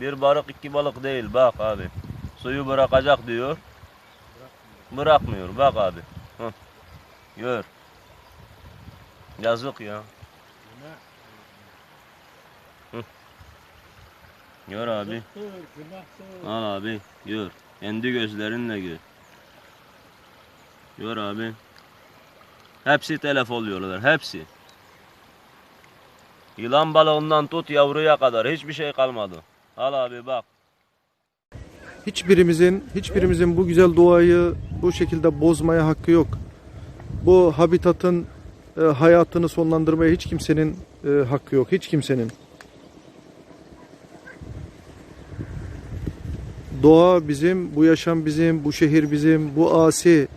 Bir balık iki balık değil bak abi. Suyu bırakacak diyor. Bırakmıyor bak abi. Hı. Gör. Yazık ya. Gör abi. Al abi gör. Kendi gözlerinle gör. Gör abi. Hepsi telef oluyorlar hepsi. Yılan balığından tut yavruya kadar hiçbir şey kalmadı. Al abi bak. Hiçbirimizin hiçbirimizin bu güzel doğayı bu şekilde bozmaya hakkı yok. Bu habitatın e, hayatını sonlandırmaya hiç kimsenin e, hakkı yok. Hiç kimsenin. Doğa bizim, bu yaşam bizim, bu şehir bizim, bu asi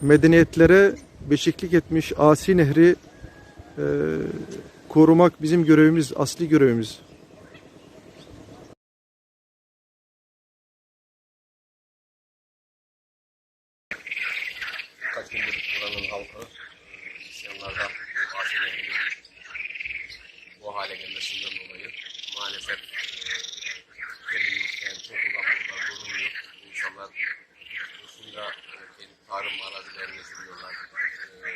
medeniyetlere beşiklik etmiş asi nehri e, korumak bizim görevimiz, asli görevimiz. İsyanlardan bu aşirenin bu hale gelmesinden dolayı maalesef kendimizden çok uzak burada bulunmuyor. Bu insanlar bu suyla e, kendi tarım arazilerini sürüyorlar. E,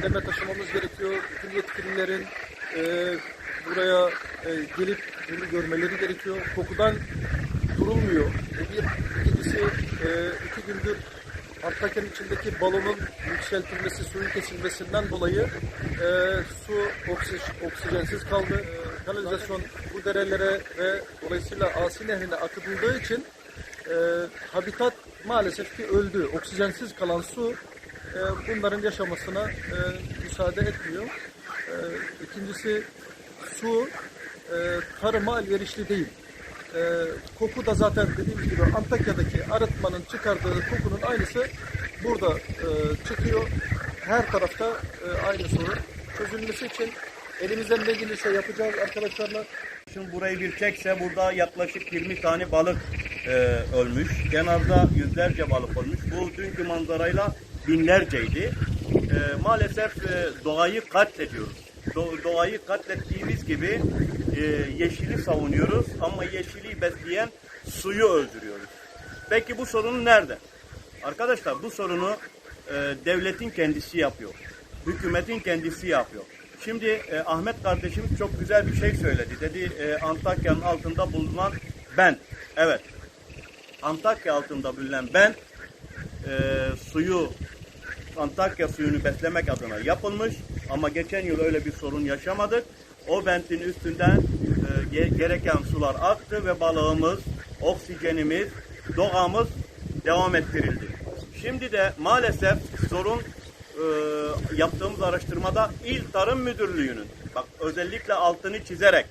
gündeme taşımamız gerekiyor. Bütün yetkililerin e, buraya e, gelip bunu görmeleri gerekiyor. Kokudan durulmuyor. E, bir, ikincisi e, iki gündür Antakya'nın içindeki balonun yükseltilmesi, suyun kesilmesinden dolayı e, su oksij- oksijensiz kaldı. E, kanalizasyon bu derelere ve dolayısıyla Asi Nehri'ne akıtıldığı için e, habitat maalesef ki öldü. Oksijensiz kalan su e, bunların yaşamasına e, müsaade etmiyor. E, ikincisi su e, tarıma elverişli değil. E, koku da zaten dediğim gibi Antakya'daki arıtmanın çıkardığı kokunun aynısı burada e, çıkıyor. Her tarafta e, aynı sorun. Çözülmesi için elimizden ne gelirse yapacağız arkadaşlarla. Şimdi burayı bir çekse burada yaklaşık 20 tane balık e, ölmüş. Kenarda yüzlerce balık ölmüş. Bu dünkü manzarayla binlerceydi. E, maalesef e, doğayı katlediyoruz. Do- doğayı katlettiğimiz gibi e, yeşili savunuyoruz ama yeşili besleyen suyu öldürüyoruz. Peki bu sorun nerede? Arkadaşlar bu sorunu e, devletin kendisi yapıyor. Hükümetin kendisi yapıyor. Şimdi e, Ahmet kardeşimiz çok güzel bir şey söyledi. Dedi e, Antakya'nın altında bulunan ben. Evet. Antakya altında bulunan ben e, suyu Antakya suyunu beslemek adına yapılmış ama geçen yıl öyle bir sorun yaşamadık. O bentin üstünden e, ge- gereken sular aktı ve balığımız, oksijenimiz, doğamız devam ettirildi. Şimdi de maalesef sorun e, yaptığımız araştırmada İl Tarım Müdürlüğü'nün bak özellikle altını çizerek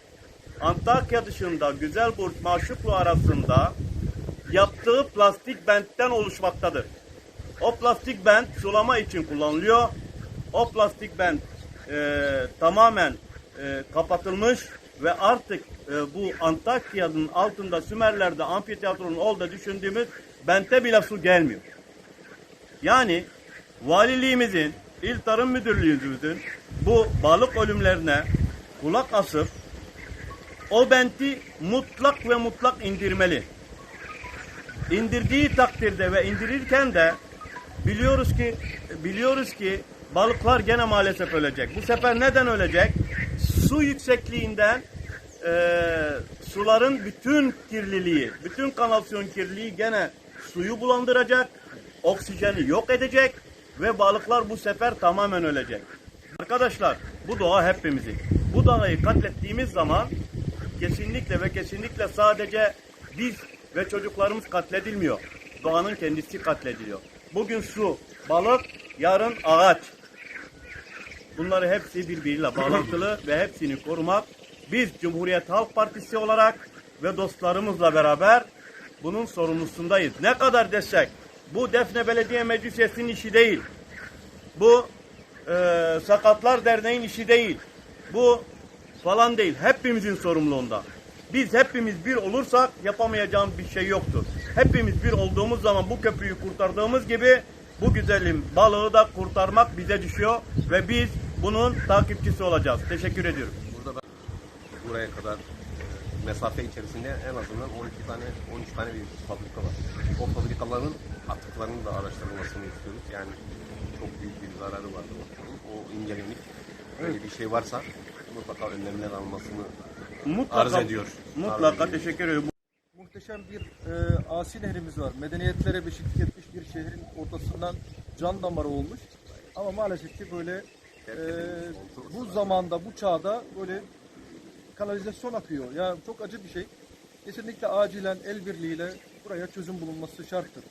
Antakya dışında Güzelburç Maşuklu arasında yaptığı plastik bentten oluşmaktadır. O plastik bent sulama için kullanılıyor. O plastik bent e, tamamen e, kapatılmış ve artık e, bu Antakya'nın altında Sümerler'de amfiteyatronun olduğu düşündüğümüz bente bile su gelmiyor. Yani valiliğimizin, il tarım müdürlüğümüzün bu balık ölümlerine kulak asıp o benti mutlak ve mutlak indirmeli. İndirdiği takdirde ve indirirken de biliyoruz ki biliyoruz ki balıklar gene maalesef ölecek. Bu sefer neden ölecek? Su yüksekliğinden eee, suların bütün kirliliği, bütün kanalizasyon kirliliği gene suyu bulandıracak, oksijeni yok edecek ve balıklar bu sefer tamamen ölecek. Arkadaşlar bu doğa hepimizin. Bu doğayı katlettiğimiz zaman kesinlikle ve kesinlikle sadece biz ve çocuklarımız katledilmiyor. Doğanın kendisi katlediliyor. Bugün su, balık, yarın ağaç. Bunları hepsi birbiriyle bağlantılı ve hepsini korumak biz Cumhuriyet Halk Partisi olarak ve dostlarımızla beraber bunun sorumlusundayız. Ne kadar desek bu Defne Belediye Meclis Üyesi'nin işi değil. Bu e, Sakatlar Derneği'nin işi değil. Bu falan değil. Hepimizin sorumluluğunda. Biz hepimiz bir olursak yapamayacağımız bir şey yoktur. Hepimiz bir olduğumuz zaman bu köprüyü kurtardığımız gibi bu güzelim balığı da kurtarmak bize düşüyor ve biz bunun takipçisi olacağız. Teşekkür ediyorum. Burada da buraya kadar e, mesafe içerisinde en azından 12 tane 13 tane bir fabrika var. O fabrikaların atıklarının da araştırılmasını istiyoruz. Yani çok büyük bir zararı var. O incelenip böyle bir şey varsa mutlaka önlemler almasını Mutlaka, Arz ediyor. Mutlaka Arz teşekkür ediyorum. Muhteşem bir e, asi nehrimiz var. Medeniyetlere beşiklik etmiş bir şehrin ortasından can damarı olmuş. Ama maalesef ki böyle e, bu zamanda, bu çağda böyle kanalizasyon akıyor. Ya çok acı bir şey. Kesinlikle acilen el birliğiyle buraya çözüm bulunması şarttır.